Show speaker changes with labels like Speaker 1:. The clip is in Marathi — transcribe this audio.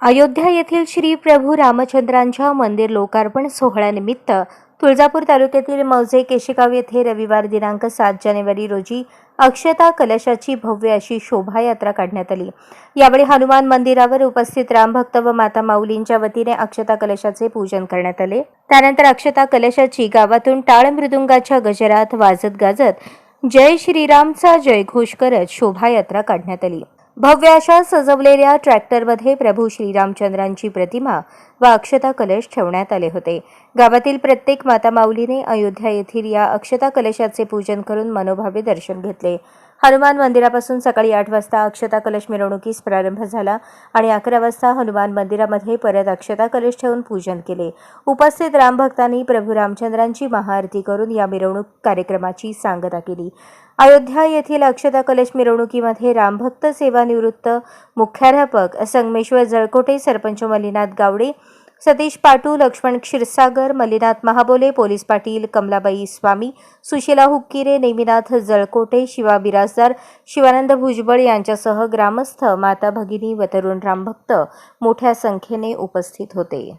Speaker 1: अयोध्या येथील श्री प्रभू रामचंद्रांच्या मंदिर लोकार्पण सोहळ्यानिमित्त तुळजापूर तालुक्यातील मौजे केशिकाव येथे रविवार दिनांक सात जानेवारी रोजी अक्षता कलशाची भव्य अशी शोभायात्रा काढण्यात आली. यावेळी हनुमान मंदिरावर उपस्थित रामभक्त व माता माऊलींच्या वतीने अक्षता कलशाचे पूजन करण्यात आले. त्यानंतर अक्षता कलशाची गावातून टाळ मृदुंगाच्या गजरात वाजत गाजत जय श्रीरामचा जयघोष करत शोभायात्रा काढण्यात आली. भव्य अशा सजवलेल्या ट्रॅक्टरमध्ये प्रभू श्रीरामचंद्रांची प्रतिमा व अक्षता कलश ठेवण्यात आले होते. गावातील प्रत्येक माता माऊलीने अयोध्या येथील या अक्षता कलशाचे पूजन करून मनोभावे दर्शन घेतले. हनुमान मंदिरापासून सकाळी आठ वाजता अक्षता कलश मिरवणुकीस प्रारंभ झाला आणि अकरा वाजता हनुमान मंदिरामध्ये परत अक्षता कलश ठेवून पूजन केले. उपस्थित रामभक्तांनी प्रभू रामचंद्रांची महाआरती करून या मिरवणूक कार्यक्रमाची सांगता केली. अयोध्या येथील अक्षता कलश मिरवणुकीमध्ये रामभक्त सेवानिवृत्त मुख्याध्यापक संगमेश्वर जळकोटे सरपंच मल्लीनाथ गावडे सतीश पाटू लक्ष्मण क्षीरसागर मल्लीनाथ महाबोले पोलीस पाटील कमलाबाई स्वामी सुशीला हुक्किरे नेमिनाथ जळकोटे शिवा बिराजदार शिवानंद भुजबळ यांच्यासह ग्रामस्थ माता भगिनी व तरुण रामभक्त मोठ्या संख्येने उपस्थित होते.